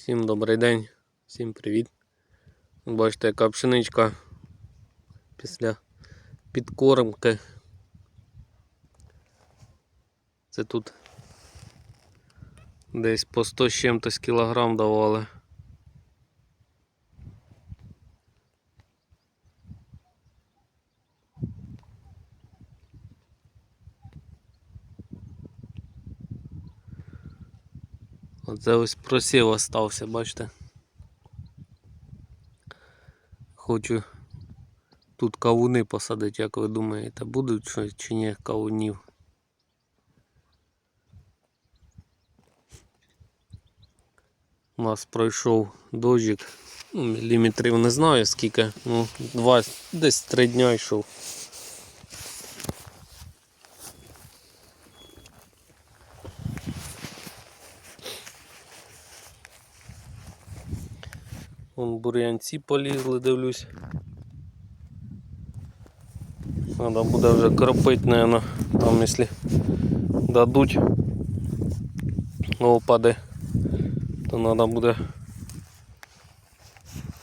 Всім добрий день, всім привіт. Бачите, яка пшеничка після підкормки. Це тут десь по 100 з чим-то кілограм давали. Оце ось просів остався, бачите. Хочу тут кавуни посадити, як ви думаєте, будуть чи ні кавунів? У нас пройшов дощик, ну, міліметрів не знаю скільки, ну, два, десь три дня йшов. Вон бур'янці полізли, дивлюсь. Треба буде вже кропити, наверное, там якщо дадуть опади, то треба буде.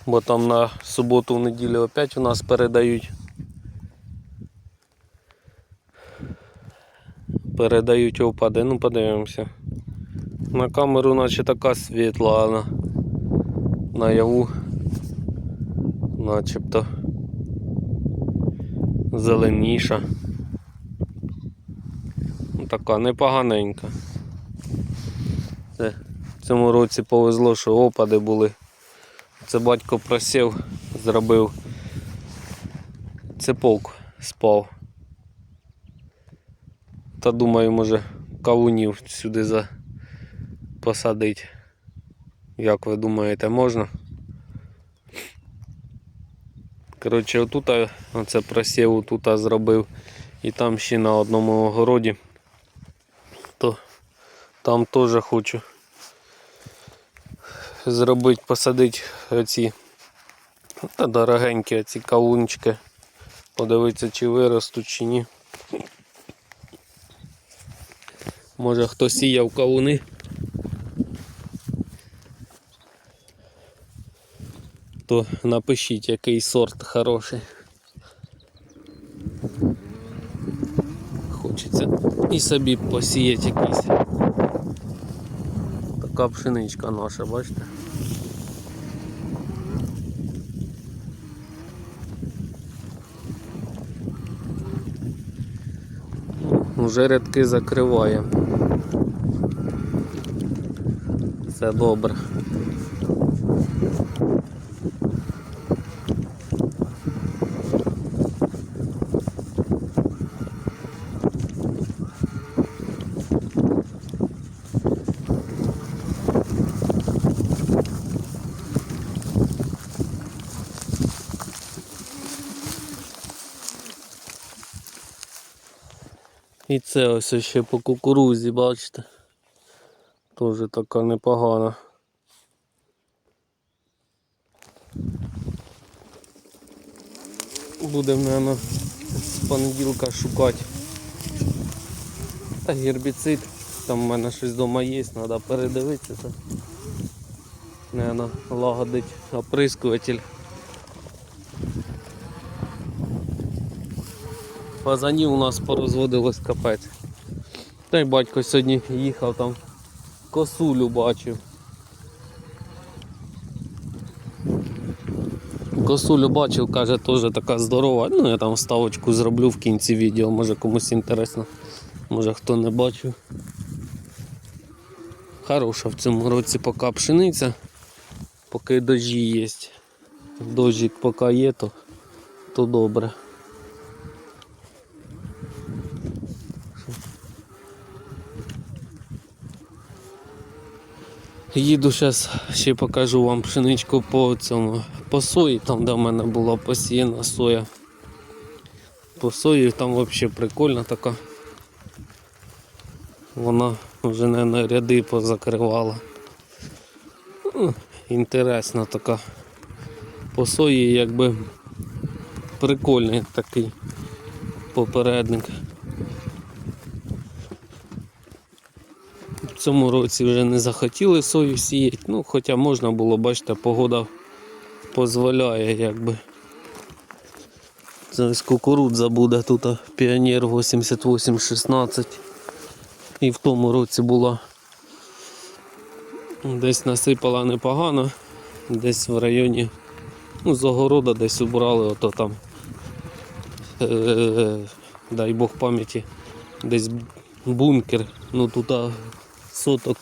Бо там на суботу в неділю опять у нас передають. Передають опади, ну подивимося. На камеру наче така світла, наяву начебто зеленіша. Ну, Така непоганенька. Це в цьому році повезло, що опади були. Це батько просив, зробив цепок спав. Та думаю, може кавунів сюди за... посадить. Як ви думаєте, можна? Коротше, отут оце просів, отут зробив і там ще на одному огороді. То там теж хочу зробити, посадити оці та дорогенькі оці кавунчики. Подивитися, чи виростуть, чи ні. Може хто сіяв кавуни. То напишіть, який сорт хороший. Хочеться і собі посіяти якийсь. Така пшеничка наша, бачите? Уже рядки закриває. Все добре. І це ось ще по кукурузі, бачите. Теж така непогана. Будемо, мабуть, з понеділка шукати. Та гербіцид. Там в мене щось вдома є, треба передивитися. Наверно, лагодить оприскуватель. Фазанів у нас порозводилось капець. Та й батько сьогодні їхав там, косулю бачив. Косулю бачив, каже, теж така здорова. Ну я там вставочку зроблю в кінці відео, може комусь інтересно, може хто не бачив. Хороша в цьому році поки пшениця, поки дожі є. Дожик поки є, то, то добре. Їду зараз ще покажу вам пшеничку по цьому по сої, там де в мене була посіяна соя. По сої там взагалі прикольна така. Вона вже не ряди позакривала. Ну, Інтересна така. По сої якби прикольний такий попередник. Цьому році вже не захотіли сою сіяти. Ну, хоча можна було, бачите, погода дозволяє якби. Ось кукурудза буде тут Піонер 8816. І в тому році була десь насипала непогано, десь в районі, ну, з огорода десь убрали, ото там, е, дай Бог пам'яті, десь бункер, ну тут соток,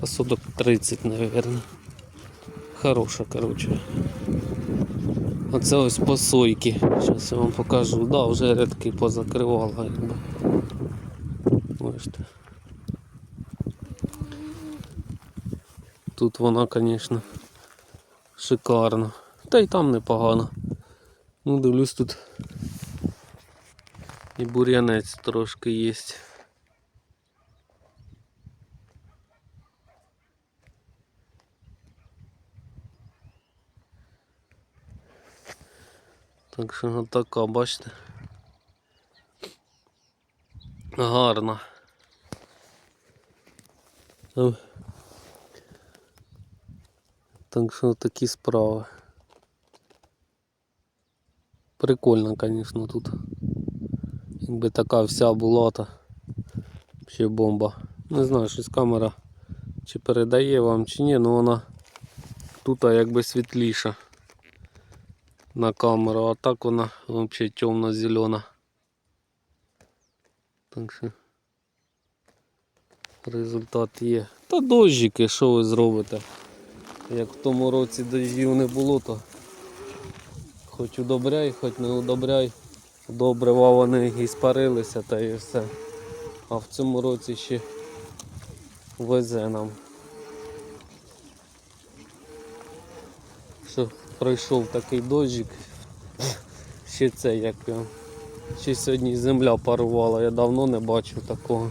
та соток 30, мабуть. Хороша, коротше. Оце ось посойки. Зараз я вам покажу. Да, вже рядки позакривала. Якби. Тут вона, звісно, шикарна. Та й там непогано. Ну, дивлюсь, тут і бур'янець трошки є. Так що така, бачите. Гарна. Так що такі справи. Прикольно, звісно, тут. Якби така вся була, то ще бомба. Не знаю, щось камера чи передає вам, чи ні, але вона тут якби світліша на камеру, а так вона взагалі темно-зелена. Так що результат є. Та дощики, що ви зробите? Як в тому році дощів не було, то хоч удобряй, хоч не удобряй. Добрива вони і спарилися та і все. А в цьому році ще везе нам. Що пройшов такий дощик. Ще це як. Ще сьогодні земля парувала, я давно не бачив такого.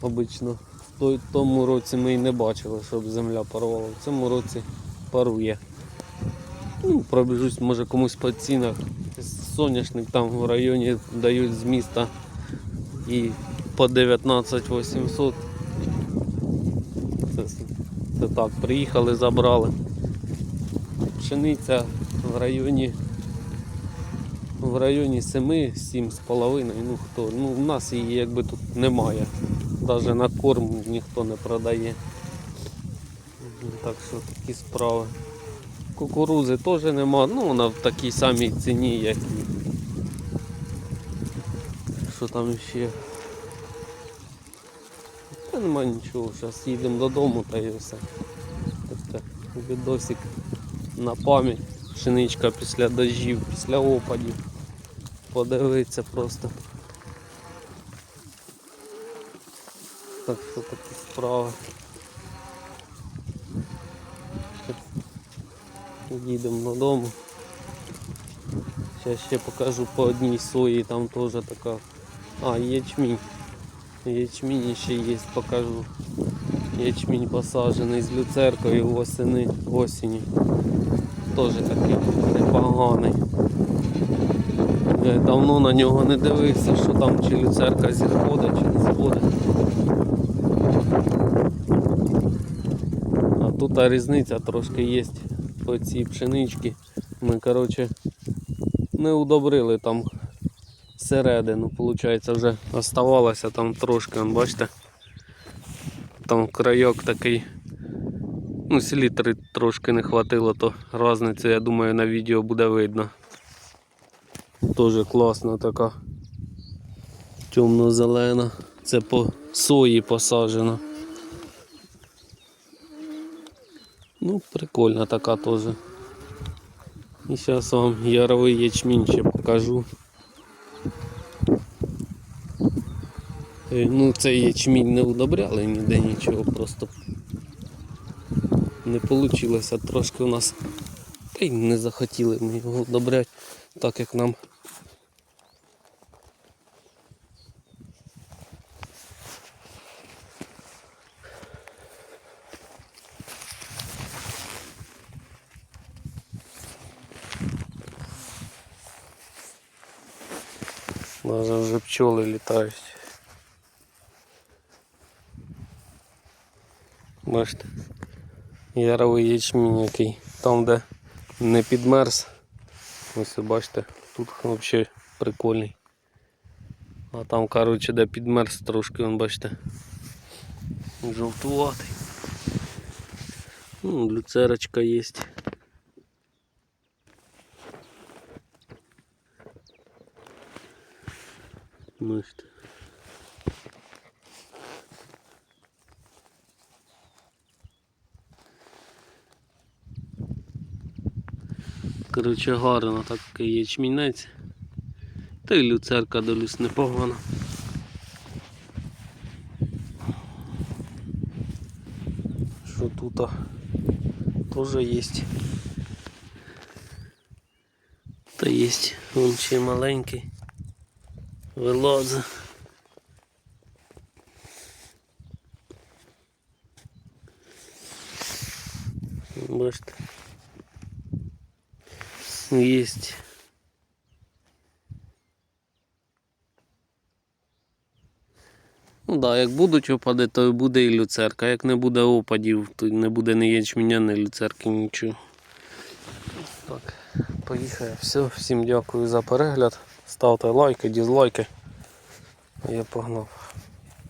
Обично в тому році ми і не бачили, щоб земля парувала. В цьому році парує. Ну, пробіжусь, може комусь по цінах. Соняшник там в районі дають з міста і по 19 800. Це, це так, приїхали, забрали. Пшениця в районі в районі 7 7 з половиною. Ну хто? Ну в нас її якби тут немає. Навіть на корм ніхто не продає. Так що такі справи. Кукурузи теж нема, ну вона в такій самій ціні, як і. Що там ще? Та нема нічого, зараз їдемо додому та і все. Тобто відосик на пам'ять. Пшеничка після дождів, після опадів. Подивитися просто. Так що такі справи. Їдемо додому. Зараз ще покажу по одній сої, там теж така. А, ячмінь. Ячмінь ще є, покажу. Ячмінь посаджений з люцеркою восени, осені. Теж такий непоганий. Я давно на нього не дивився, що там чи люцерка зіходить, чи не сходить. А тут різниця трошки є по цій пшеничці. Ми, коротше, не удобрили там середину, виходить, вже оставалося там трошки, бачите? Там крайок такий. Ну, селітри трошки не хватило, то різницю, я думаю, на відео буде видно. Теж класна така темно-зелена. Це по сої посаджено. Ну, прикольна така теж. І зараз вам яровий ячмінь ще покажу. Е, Ну, цей ячмінь не удобряли ніде нічого, просто не вийшло, трошки у нас та й не захотіли ми його добряти так як нам. Даже вже пчоли літають. Бачите? Яровий ячмінь який. Там, де не підмерз. Ви бачите, тут взагалі прикольний. А там, коротше, де підмерз трошки, вон, бачите. Жовтуватий. Ну, люцерочка є. Бачите. Коротше, гарно такий ячмінець. Та й люцерка долюсь непогано. Що тут теж є. Та є, вон ще маленький. Вилазить. Бачите. Есть. Ну да, як будуть опади, то буде і люцерка. Як не буде опадів, то не буде ні ячменя, ні люцерки, нічого. Так, поїхав. Все, всім дякую за перегляд. Ставте лайки, дізлайки. Я погнав.